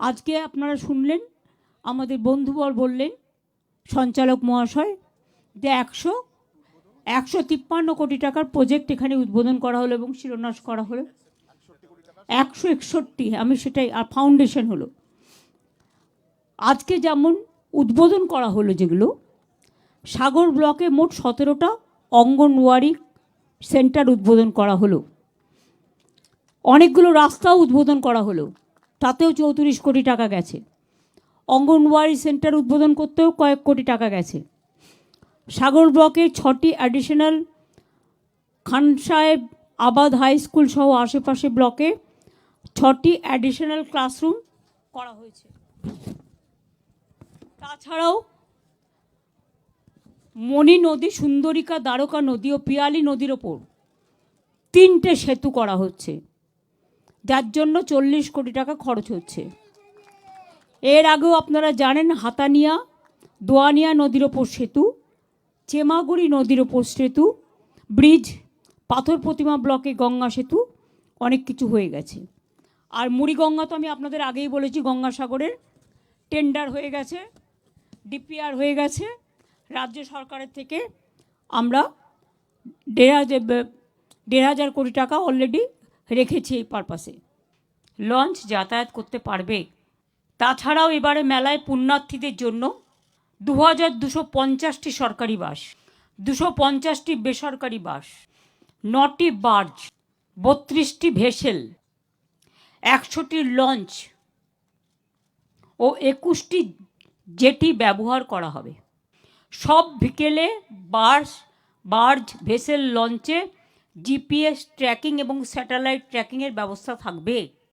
আজকে আপনারা শুনলেন, আমাদের বন্ধুবর বললেন, সঞ্চালক মহাশয়, যে একশো একশো তিপ্পান্ন কোটি টাকার প্রজেক্ট এখানে উদ্বোধন করা হলো এবং শিলান্যাস করা হলো। একশো একষট্টি, আমি সেটাই, আর ফাউন্ডেশন হলো। আজকে যেমন উদ্বোধন করা হলো যেগুলো, সাগর ব্লকে মোট সতেরোটা অঙ্গনওয়াড়ি সেন্টার উদ্বোধন করা হলো। অনেকগুলো রাস্তাও উদ্বোধন করা হলো। তাতেও চৌত্রিশ কোটি টাকা গেছে। অঙ্গনওয়াড়ি সেন্টার উদ্বোধন করতেও কয়েক কোটি টাকা গেছে। সাগর ব্লকে ছটি অ্যাডিশনাল খান সাহেব আবাদ হাই স্কুল সহ আশেপাশে ব্লকে ছটি অ্যাডিশনাল ক্লাসরুম করা হয়েছে। তাছাড়াও মণি নদী, সুন্দরিকা, দ্বারকা নদী ও পিয়ালি নদীর ওপর তিনটে সেতু করা হচ্ছে। যার জন্য চল্লিশ কোটি টাকা খরচ হচ্ছে। এর আগেও আপনারা জানেন হাতানিয়া, দোয়ানিয়া নদীর ওপর সেতু, চেমাগুড়ি নদীর ওপর সেতু, ব্রিজ, পাথর প্রতিমা ব্লকে গঙ্গা সেতু, অনেক কিছু হয়ে গেছে। আর মুড়িগঙ্গা তো আমি আপনাদের আগেই বলেছি, গঙ্গাসাগরের টেন্ডার হয়ে গেছে ডিপিআর হয়ে গেছে। রাজ্য সরকারের থেকে আমরা দেড় হাজার দেড় হাজার কোটি টাকা অলরেডি রেখেছি এই পারপাসে লঞ্চ যাতায়াত করতে পারবে। তাছাড়াও এবারে মেলায় পুণ্যার্থীদের জন্য দু হাজার দুশো পঞ্চাশটি সরকারি বাস, দুশো পঞ্চাশটি বেসরকারি বাস, নটি বার্জ বত্রিশটি ভেসেল একশোটি লঞ্চ ও একুশটি জেটি ব্যবহার করা হবে। সব বিকেলে বার্স বার্জ ভেসেল লঞ্চে জিপিএস ট্র্যাকিং এবং স্যাটেলাইট ট্র্যাকিংয়ের ব্যবস্থা থাকবে।